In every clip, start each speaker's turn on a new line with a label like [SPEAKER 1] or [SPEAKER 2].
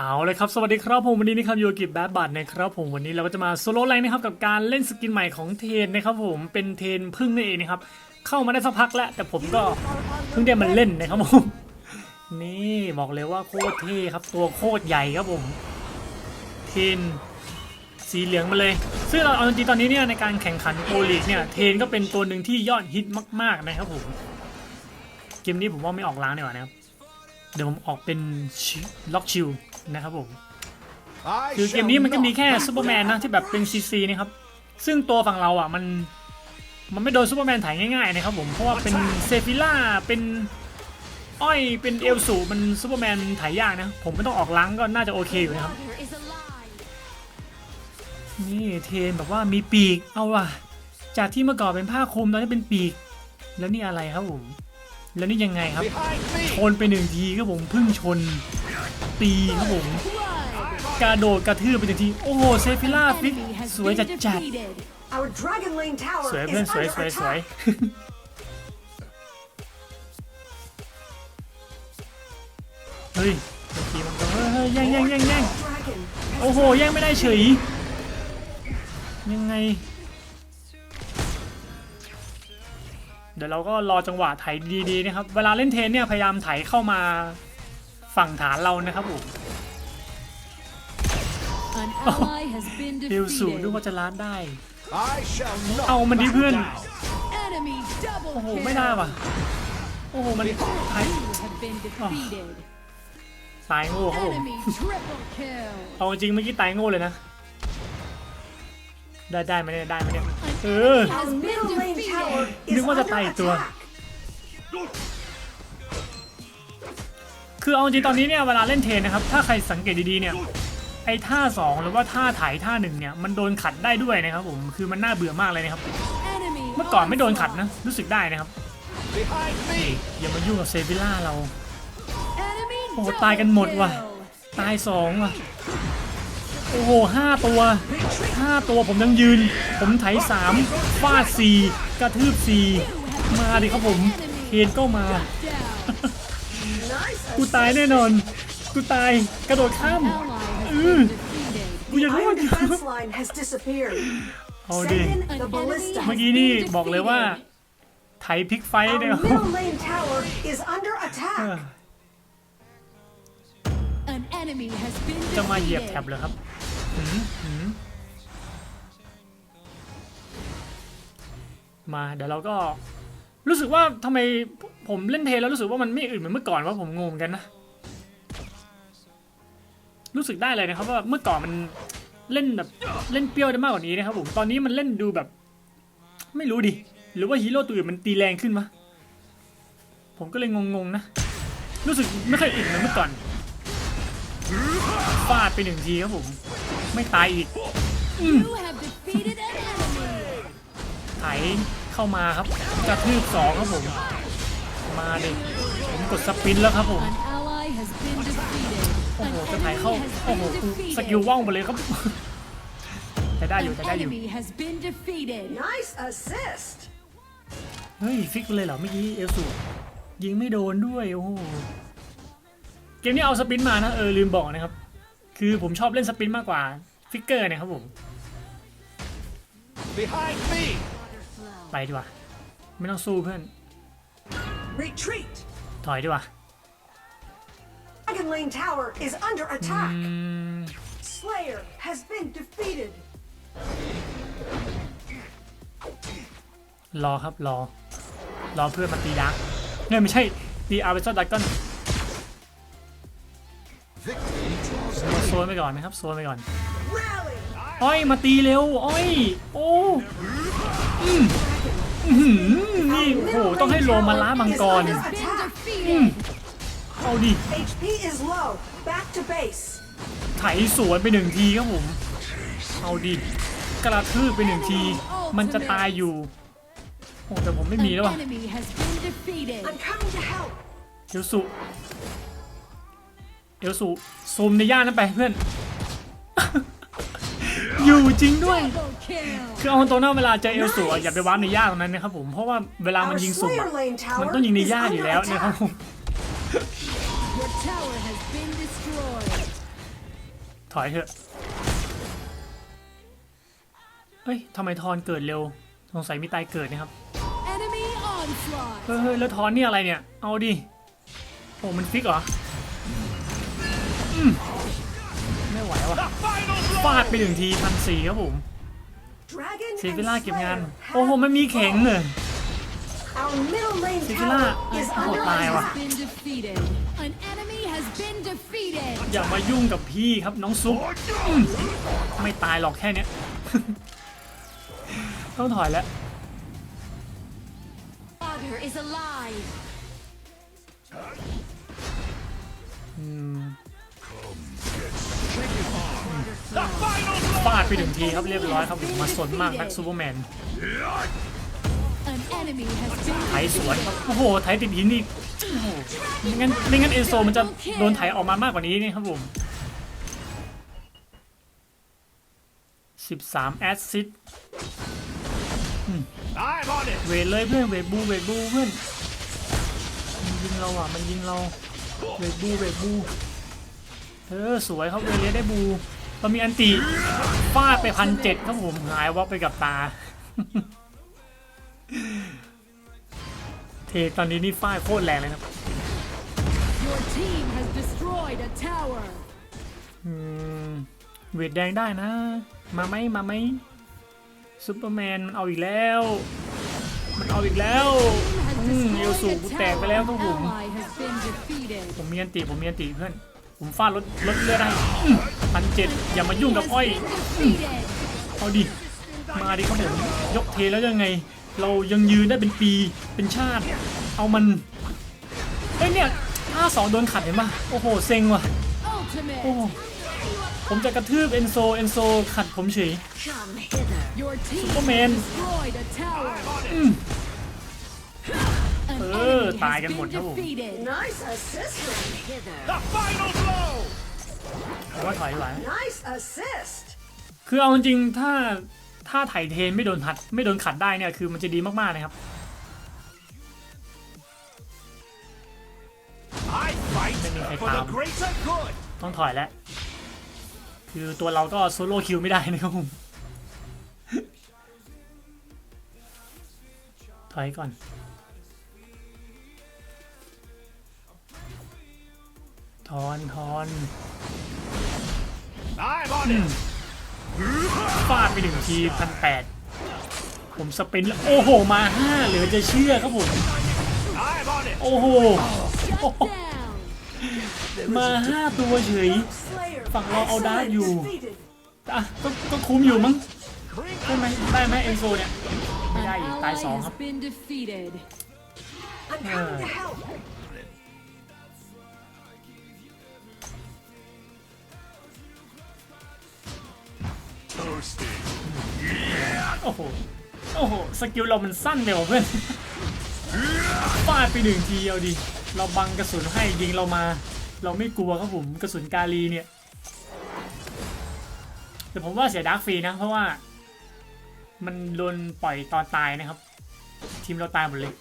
[SPEAKER 1] เอาเลยครับ สวัสดีครับผมวันนี้นะครับอยู่กับกิบแบดบัตนะครับผมวันนี้เราก็จะมาโซโล่ไลน์นะครับกับการเล่นสกินใหม่ของเทนนะครับผมเป็นเทนพึ่งนั่นเองนะครับเข้ามาได้สักพักแล้ว แต่ผมก็เพิ่งได้มาเล่นนะครับผมนี่บอกเลยว่าโคตรเท่ครับตัวโคตรใหญ่ครับผม เทนสีเหลืองมาเลย ซึ่งเราเอาจริงๆตอนนี้เนี่ยในการแข่งขันโปลีกเนี่ยเทนก็เป็นตัวหนึ่งที่ยอดฮิตมาก ๆนะครับผมเกมนี้ผมว่าไม่ออกล้างดีกว่านะครับเดี๋ยวผมออกเป็นล็อกชิล นะครับผมคือเกมนี้มันก็มีแค่ซูเปอร์แมนนะที่แบบเป็นซีซีนะครับ ซึ่งตัวฝั่งเราอะมันมันไม่โดนซูเปอร์แมนถ่ายง่ายๆนะครับผมเพราะว่าเป็นเซฟิล่าเป็นอ้อยเป็นเอลสูมันซูเปอร์แมนถ่ายยากนะ ผมไม่ต้องออกล้างก็น่าจะโอเคอยู่นะครับ
[SPEAKER 2] Father is alive.
[SPEAKER 1] นี่เทนแบบว่ามีปีกเอาว่ะ จากที่เมื่อก่อนเป็นผ้าคลุมตอนนี้เป็นปีก แล้วนี่อะไรครับผม แล้วนี่ยังไงครับ ชนไปหนึ่งทีครับผมเพึ่งชน ตีครับผม
[SPEAKER 2] Blood.
[SPEAKER 1] กระโดดกระทืบไปหนึ่งทีโอ้โหเซฟิล่าฟิก
[SPEAKER 2] Enemy has
[SPEAKER 1] สวย
[SPEAKER 2] been
[SPEAKER 1] จัดจัด
[SPEAKER 2] defeated.
[SPEAKER 3] Our Dragon Lane Tower
[SPEAKER 1] สวย
[SPEAKER 3] is
[SPEAKER 1] เพื่อนสวย
[SPEAKER 3] under
[SPEAKER 1] สวยสวย
[SPEAKER 3] attack.
[SPEAKER 1] เฮ้ยเมื่อกี้มันก็เฮ้ยเฮ้ยแย่งแย่งแย่งแย่ง
[SPEAKER 3] Dragon
[SPEAKER 1] โอ้โหแย่งไม่ได้เฉยยังไง เดี๋ยวเราก็รอจังหวะไถดีๆนะครับ เวลาเล่นเทนเนี่ยพยายามไถเข้ามา ฝั่งฐานเรานะครับผม
[SPEAKER 2] An ally has been
[SPEAKER 1] ฟิลสูนึก
[SPEAKER 2] defeated.
[SPEAKER 1] ว่าจะล้านได้
[SPEAKER 4] I shall not
[SPEAKER 1] เอามันดิเพื่อน
[SPEAKER 4] down.
[SPEAKER 2] Enemy double
[SPEAKER 1] โอ้โห
[SPEAKER 2] kill.
[SPEAKER 1] ไม่ได้ว่ะ โอ้โห มันไถ
[SPEAKER 2] You have been defeated.
[SPEAKER 1] ตายโง่ครับผม
[SPEAKER 2] Enemy triple kill.
[SPEAKER 1] เอาจริงเมื่อกี้ตายโง่เลยนะ ได้ได้ไหมเนี่ยได้ไหมเนี่ย
[SPEAKER 2] An
[SPEAKER 1] เออ
[SPEAKER 2] enemy
[SPEAKER 3] Our
[SPEAKER 2] has been
[SPEAKER 3] middle lane tower
[SPEAKER 2] defeated.
[SPEAKER 3] is
[SPEAKER 1] นึกว่าจะ
[SPEAKER 3] under
[SPEAKER 1] ตายอีกตัว
[SPEAKER 3] attack.
[SPEAKER 1] คือเอาจริงตอนนี้เนี่ยเวลาเล่นเทนนะครับถ้าใครสังเกตดีๆเนี่ยไอ้ท่าสองหรือว่าท่าถ่ายท่าหนึ่งเนี่ยมันโดนขัดได้ด้วยนะครับผมคือมันน่าเบื่อมากเลยนะครับ เมื่อก่อนไม่โดนขัดนะรู้สึกได้นะครับอย่ามายุ่งกับเซฟิล่าเราโอ้โหตายกันหมดว่ะตายสองว่ะโอ้โหห้าตัวห้าตัวผมยังยืน ผมไถสามฟาดสี่กระทืบสี่มาดิครับผมเทนก็มา กูตายแน่นอน กูตายกระโดดข้าม
[SPEAKER 2] Ally has
[SPEAKER 1] Mm.
[SPEAKER 2] been defeated.
[SPEAKER 1] กูยังรอ
[SPEAKER 3] Iron
[SPEAKER 1] ดอยู่
[SPEAKER 3] defense line has disappeared.
[SPEAKER 1] เอาดิ
[SPEAKER 3] Send in
[SPEAKER 2] An
[SPEAKER 3] the
[SPEAKER 2] enemy
[SPEAKER 3] ballista.
[SPEAKER 1] เมื่อ
[SPEAKER 2] has
[SPEAKER 1] กี้นี่
[SPEAKER 2] been
[SPEAKER 1] บอกเลยว่า
[SPEAKER 2] defeated.
[SPEAKER 1] ไถพลิกไฟ
[SPEAKER 3] Our
[SPEAKER 1] เนี่ย
[SPEAKER 3] middle lane tower is under
[SPEAKER 1] เออ
[SPEAKER 3] attack.
[SPEAKER 2] An enemy has been
[SPEAKER 1] จะมาเหยียบแท็บ
[SPEAKER 2] defeated.
[SPEAKER 1] เลยครับหืมหืมมาเดี๋ยวเราก็รู้สึกว่าทำไม ผมเล่นเทนแล้วรู้สึกว่ามันไม่อื่นเหมือนเมื่อก่อนว่าผมงงเหมือนกันนะ รู้สึกได้เลยนะครับว่าเมื่อก่อนมันเล่นแบบเล่นเปรี้ยวได้มากกว่านี้นะครับผม ตอนนี้มันเล่นดูแบบ ไม่รู้ดิ หรือว่าฮีโร่ตัวอื่นมันตีแรงขึ้นมะผมก็เลยงงๆนะ รู้สึกไม่ค่อยอิ่มเหมือนเมื่อก่อนฟาดไปหนึ่งทีครับผม ไม่ตายอีก
[SPEAKER 2] You have defeated an enemy.
[SPEAKER 1] ไถเข้ามาครับกระทืบสองครับผม มาดิผมกดสปินแล้วครับผม
[SPEAKER 2] An ally has been defeated.
[SPEAKER 1] โอ้
[SPEAKER 2] An
[SPEAKER 1] โหจะไถเข้า
[SPEAKER 2] enemy has
[SPEAKER 1] โอ้โห
[SPEAKER 2] been
[SPEAKER 1] กูส
[SPEAKER 2] defeated.
[SPEAKER 1] กิลว่องไปเลยครับแต่ได้อยู่
[SPEAKER 2] An
[SPEAKER 1] แต่ได้อยู่
[SPEAKER 2] enemy has been defeated.
[SPEAKER 3] Nice assist.
[SPEAKER 1] เฮ้ยฟิกไปเลยเหรอเมื่อกี้เอลสูยิงไม่โดนด้วยโอ้โหเกมนี้เอาสปินมานะเออลืมบอกนะครับ คือผมชอบเล่นสปินมากกว่าฟิกเกอร์เนะครับผม
[SPEAKER 4] Behind me.
[SPEAKER 1] ไปดีกว่าไม่ต้องสู้เพื่อน
[SPEAKER 3] Retreat.
[SPEAKER 1] ถอยดีกว่า
[SPEAKER 3] Dragon Lane Tower is under
[SPEAKER 1] อื
[SPEAKER 3] attack.
[SPEAKER 1] ม
[SPEAKER 3] Slayer has been defeated.
[SPEAKER 1] รอครับรอ รอเพื่อนมาตีดักเนี่ยไม่ใช่ตีอาร์เวสต์ดักกอน
[SPEAKER 4] Victory draws
[SPEAKER 1] มาโซนไปก่อนนะครับโซนไปก่อน
[SPEAKER 3] Rally.
[SPEAKER 1] อ้อยมาตีเร็ว อ้อย โอ้อืม อื้อหือนี่โอ้โหต้องให้โลมาล้ามังกร
[SPEAKER 3] Is under
[SPEAKER 2] Been
[SPEAKER 3] attack.
[SPEAKER 2] defeated.
[SPEAKER 1] เอาดิ
[SPEAKER 3] HP is low. Back to base.
[SPEAKER 1] ไถสวนไปหนึ่งทีครับผม เอาดิกระทืบไปหนึ่งที มันจะตายอยู่โอ้แต่ผมไม่
[SPEAKER 2] An
[SPEAKER 1] มีแล้วว่ะ
[SPEAKER 2] enemy has been defeated.
[SPEAKER 3] I'm coming to help.
[SPEAKER 1] เอลสุเอลสุซูมในย่านนั้นไปเพื่อน อยู่จริงด้วย
[SPEAKER 2] Double kill.
[SPEAKER 1] คือเอาตรงๆนะเวลาเจอเอลสูอะอย่าไปวาร์ปในย่าตรงนั้นนะครับผมเพราะว่าเวลามัน
[SPEAKER 3] Our
[SPEAKER 1] ยิงสุ่ม
[SPEAKER 3] Slayer
[SPEAKER 1] อะ
[SPEAKER 3] Lane
[SPEAKER 1] มัน
[SPEAKER 3] Tower
[SPEAKER 1] ต้องยิงใน
[SPEAKER 3] is
[SPEAKER 1] ย่าอยู่
[SPEAKER 3] under
[SPEAKER 1] แล้วนะครับ
[SPEAKER 3] attack.
[SPEAKER 1] ผม
[SPEAKER 2] Your tower has been destroyed.
[SPEAKER 1] ถอยเถอะเฮ้ยทำไมทอนเกิดเร็ว สงสัยมีตายเกิดนะครับ
[SPEAKER 2] Enemy onslaught.
[SPEAKER 1] เฮ้ยเฮ้ยแล้วทอนนี่อะไรเนี่ย เอาดิโอ้มันฟิกเหรออืมไม่ไหวว่ะ
[SPEAKER 4] The final
[SPEAKER 1] ฟา
[SPEAKER 4] blow.
[SPEAKER 1] ดไปหนึ่งทีพันสี่ครับผม
[SPEAKER 3] Dragon
[SPEAKER 1] ซีฟิล่า
[SPEAKER 3] and
[SPEAKER 1] เก็บงาน
[SPEAKER 3] Slayer
[SPEAKER 1] โอ้โห มันมีเข็งเลย
[SPEAKER 3] Our middle lane
[SPEAKER 1] Sivilla,
[SPEAKER 3] tower is
[SPEAKER 1] oh,
[SPEAKER 3] under
[SPEAKER 1] bye,
[SPEAKER 3] attack.
[SPEAKER 2] Has been defeated. An enemy has been defeated.
[SPEAKER 1] อย่ามายุ่งกับพี่ครับน้องซุปอืมไม่ตายหรอกแค่เนี้ยต้องถอยแล้ว
[SPEAKER 2] Father is alive.
[SPEAKER 1] อืม
[SPEAKER 4] The final
[SPEAKER 1] ฟาดไปหนึ่งทีครับเรียบร้อยครับผมมาสนมากนักซูเปอร์แมน
[SPEAKER 2] An enemy has been
[SPEAKER 1] ไถสวนครับโอ้โหไถติดหินอีกโอ้โหไม่งั้นไม่งั้นเอนโซมันจะโดนไถออกมามากกว่านี้นี่ครับผม13แอสซิด
[SPEAKER 4] I'm on it.
[SPEAKER 1] เวทเลยเพื่อนเวทบูเวทบูเพื่อนมันยิงเราอะมันยิงเราเวทบูเวทบูเออสวยครับเวเลสได้บู เรามีอันติฟาดไปพันเจ็ดครับผมหายวับไปกับตา เทตอนนี้นี่ฟาดโคตรแรงเลยครับ
[SPEAKER 2] Your team has destroyed a tower.
[SPEAKER 1] อืมเวทแดงได้นะ มาไหมมาไหมซูเปอร์แมนมันเอาอีกแล้ว มันเอาอีกแล้ว
[SPEAKER 2] Has
[SPEAKER 1] อืมเอลสู
[SPEAKER 2] destroyed
[SPEAKER 1] กู
[SPEAKER 2] a
[SPEAKER 1] แตกไป
[SPEAKER 2] tower.
[SPEAKER 1] แล้วค
[SPEAKER 2] An
[SPEAKER 1] รับผม
[SPEAKER 2] ally has been defeated.
[SPEAKER 1] ผมมีอันติผมมีอันติเพื่อน ผมฟาดรถรถเลือดได้พันเจ็ดอย่ามายุ่งกับอ้อย เอาดิ มาดิครับผม ยกเทแล้วยังไง เรายังยืนได้เป็นปี เป็นชาติ เอามันเอ้ยเนี่ยห้าสองโดนขัดเห็นปะโอ้โห เซ็งว่ะ โอ้ผมจะกระทืบเอนโซ เอนโซขัดผมเฉย
[SPEAKER 3] Come hither.
[SPEAKER 2] Your team
[SPEAKER 1] Superman.
[SPEAKER 2] has destroyed a tower. An
[SPEAKER 1] Ừ,
[SPEAKER 2] enemy
[SPEAKER 1] tài
[SPEAKER 2] has
[SPEAKER 1] กันหมด
[SPEAKER 2] been
[SPEAKER 1] ครับผม
[SPEAKER 2] defeated.
[SPEAKER 3] Nice assist. Come hither.
[SPEAKER 4] The final blow.
[SPEAKER 1] ผมว่าถอยดีกว่า
[SPEAKER 3] Nice assist.
[SPEAKER 1] คือเอาจริงๆถ้าถ้าไถเทนไม่โดนขัดไม่โดนขัดได้เนี่ยคือมันจะดีมากๆนะครับ
[SPEAKER 4] I fight
[SPEAKER 1] Let me
[SPEAKER 4] for the
[SPEAKER 1] take
[SPEAKER 4] greater good.
[SPEAKER 1] ต้องถอยแล้ว คือตัวเราก็โซโล่คิวไม่ได้นะครับผม ถอยก่อน ทอนทอน
[SPEAKER 4] I'm on it.
[SPEAKER 1] ฟาดไปหนึ่งทีพันแปดผมสปรินต์แล้วโอ้โหมาห้าเหลือจะเชื่อครับผม
[SPEAKER 4] I'm on it.
[SPEAKER 1] โอ้โห
[SPEAKER 2] Shut down.
[SPEAKER 1] มาห้าตัวเฉย
[SPEAKER 3] Slayer.
[SPEAKER 1] ฝั่งเราเอาดาร์ก
[SPEAKER 3] Excellent
[SPEAKER 1] อยู่
[SPEAKER 3] defeated.
[SPEAKER 1] อะก็ก็คุ้มอยู่มั้ง
[SPEAKER 4] Bring
[SPEAKER 1] ได้ไหมได้ไหมเอ็นโซเนี่ยไม่
[SPEAKER 2] An
[SPEAKER 1] ได้อีกตาย
[SPEAKER 2] ally
[SPEAKER 1] สอง
[SPEAKER 2] has
[SPEAKER 1] ครับ โอ้โห โอ้โห สกิลเรามันสั้นไปว่ะเพื่อนฟาดไปหนึ่งทีเอาดิ เราบังกระสุนให้ยิงเรามา เราไม่กลัวครับผมกระสุนกาลีเนี่ย แต่ผมว่าเสียดาร์กฟรีนะ เพราะว่า มันโดนปล่อยตอนตายนะครับ ทีมเราตายหมดเลย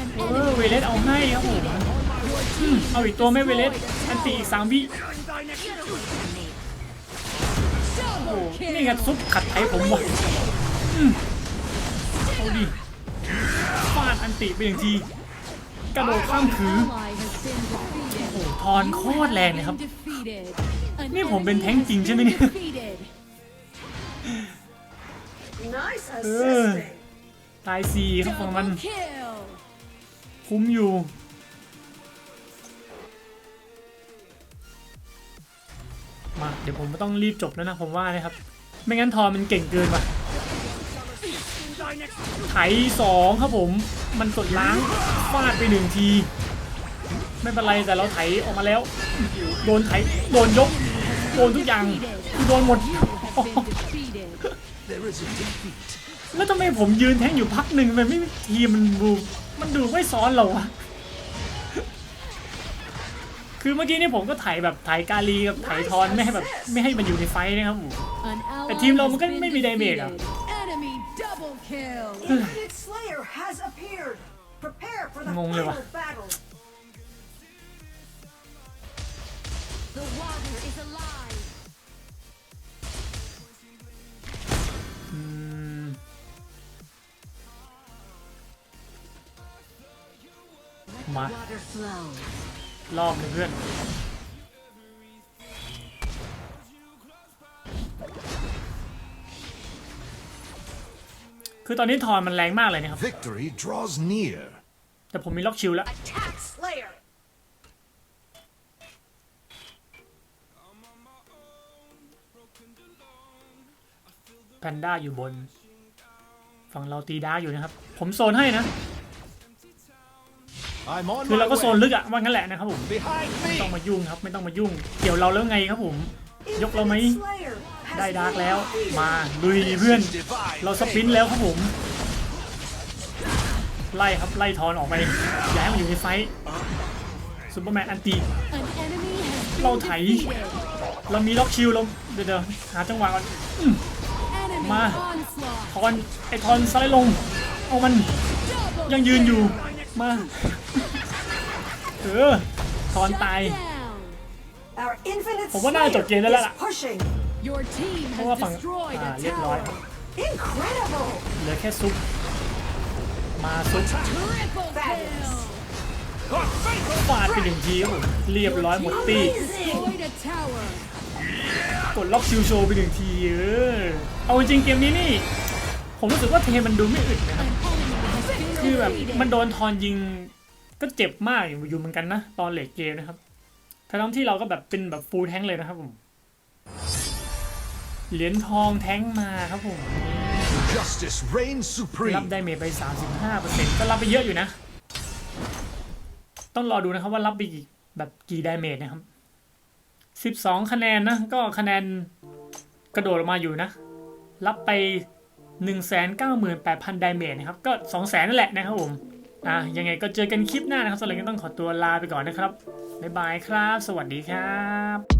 [SPEAKER 2] An
[SPEAKER 1] เออ
[SPEAKER 2] enemy
[SPEAKER 1] เวเลสเอาให้ครับผมอืม เอาอีกตัวไหม่เวเลสอันตีอีกสามวิโอ้โหนี่ไงซุปขัดไถผมว่ะอืมเอาดิฟาดอันติไปอย่างที กระโดดข้ามขือ
[SPEAKER 2] ally has been defeated.
[SPEAKER 1] โอ้โหทอนโคตรแรงเลยครับ
[SPEAKER 2] Been defeated. An
[SPEAKER 1] นี่ผมเป็นแท้งจริงใช่ไหมเนี่ย
[SPEAKER 2] enemy defeated.
[SPEAKER 3] Nice
[SPEAKER 1] Ừ.
[SPEAKER 3] assisting.
[SPEAKER 1] ตายสี่ครับของมัน
[SPEAKER 2] Double kill.
[SPEAKER 1] คุ้มอยู่ มาเดี๋ยวผมต้องรีบจบแล้วนะผมว่านะครับ ไม่งั้นทอมันเก่งเกินว่ะไถสองครับผม มันกดล้างฟาดไปหนึ่งที ไม่เป็นไรแต่เราไถออกมาแล้ว โดนไถโดนยก โดนทุกอย่างโดนหมด แล้วทำไมผมยืนแทงอยู่พักหนึ่งมันไม่ทีมมันดูมันดูไม่ซ้อนเราอะ คือเมื่อกี้นี่ผมก็ถ่ายแบบถ่ายกาลีกับถ่ายทอนไม่ให้แบบไม่ให้มันอยู่ในไฟนะครับผม แต่ทีมเรามันก็ไม่มี
[SPEAKER 2] ได
[SPEAKER 3] เมจอะง
[SPEAKER 1] งเลยว่ะมา รอบหนึงเพื่อนคือตอนนี้ทอนมันแรงมากเลยนะครับ
[SPEAKER 4] Victory draws near.
[SPEAKER 1] แต่ผมมีล็อกชิลแล้ว
[SPEAKER 3] Attack Slayer.
[SPEAKER 1] แพนด้าอยู่บน ฝั่งเราตีด้าอยู่นะครับ ผมโซนให้นะ
[SPEAKER 4] I'm on
[SPEAKER 1] คือเรา
[SPEAKER 4] my
[SPEAKER 1] ก็โซน
[SPEAKER 4] way.
[SPEAKER 1] ลึกอะว่างั้นแหละนะครับผม
[SPEAKER 4] Behind
[SPEAKER 1] ไม่ต้อง
[SPEAKER 4] me.
[SPEAKER 1] มายุ่งครับไม่ต้องมายุ่ง เกี่ยวเราแล้วไงครับผม ยกเราไหม
[SPEAKER 3] Infinite Slayer has
[SPEAKER 1] ได้ดาร์ก
[SPEAKER 3] been
[SPEAKER 1] แล้ว
[SPEAKER 3] defeated.
[SPEAKER 1] มาลุยเพื่อน
[SPEAKER 4] Divine
[SPEAKER 1] เราสปรินต์แล้วครับผม ไล่ครับไล่ทอนออกไปอย่าให้มันอยู่ในไฟซูเปอร์แมนอันตี
[SPEAKER 2] An enemy has
[SPEAKER 1] เรา
[SPEAKER 2] been
[SPEAKER 1] ไถ
[SPEAKER 2] defeated.
[SPEAKER 1] เรามีล็อกชิลเราเดี๋ยวเดี๋ยวหาจังหวะก่อน
[SPEAKER 2] Enemy
[SPEAKER 1] Ma.
[SPEAKER 2] onslaught.
[SPEAKER 1] ทอนไอทอนสไลด์ลงเอามัน
[SPEAKER 2] Double
[SPEAKER 1] ยังยืนอยู่ มาเออทอน
[SPEAKER 2] Shut
[SPEAKER 1] ตาย
[SPEAKER 2] down.
[SPEAKER 3] Our infinite
[SPEAKER 1] ผมว่าน่าจะจบเกมได้แล้วล่ะ
[SPEAKER 3] is pushing.
[SPEAKER 2] Your team
[SPEAKER 1] เพราะว่า
[SPEAKER 2] has
[SPEAKER 1] ฝั่ง
[SPEAKER 2] destroyed
[SPEAKER 1] อ่า
[SPEAKER 2] a
[SPEAKER 1] เรียบร้อย
[SPEAKER 2] tower.
[SPEAKER 3] Incredible.
[SPEAKER 1] เหลือแค่ซุป มาซุป
[SPEAKER 2] Triple kill.
[SPEAKER 4] God, faithful.
[SPEAKER 1] ฟาดไปหนึ่งทีครับผมเรียบร้อยหมดตี
[SPEAKER 2] Destroyed a tower.
[SPEAKER 1] กดล็อกชิลโชว์ไปหนึ่งทีเออเอาจริงๆเกมนี้นี่ ผมรู้สึกว่าเทมันดูไม่อึดนะครับ
[SPEAKER 2] An enemy has been
[SPEAKER 1] คือแบบ
[SPEAKER 2] defeated.
[SPEAKER 1] มันโดนทอนยิงก็เจ็บมากอยู่อยู่เหมือนกันนะ ตอนเลดเกมนะครับทั้งที่เราก็แบบเป็นแบบฟูลแท้งเลยนะครับผม เหรียญทองแท้งมาครับผม
[SPEAKER 4] Justice reigns
[SPEAKER 1] รับ
[SPEAKER 4] supreme.
[SPEAKER 1] ไดเมจไป 35%ก็รับไปเยอะอยู่นะ ต้องรอดูนะครับว่ารับไปกี่แบบกี่ไดเมจนะครับ 12 คะแนนนะ ก็คะแนนกระโดดออกมาอยู่นะ รับไป 198,000 ไดเมจนะครับ ก็ 200,000 นั่นแหละนะครับผม อะ ยังไงก็เจอกันคลิปหน้านะครับสำหรับวันนี้ต้องขอตัวลาไปก่อนนะครับ บ๊ายบายครับ สวัสดีครับ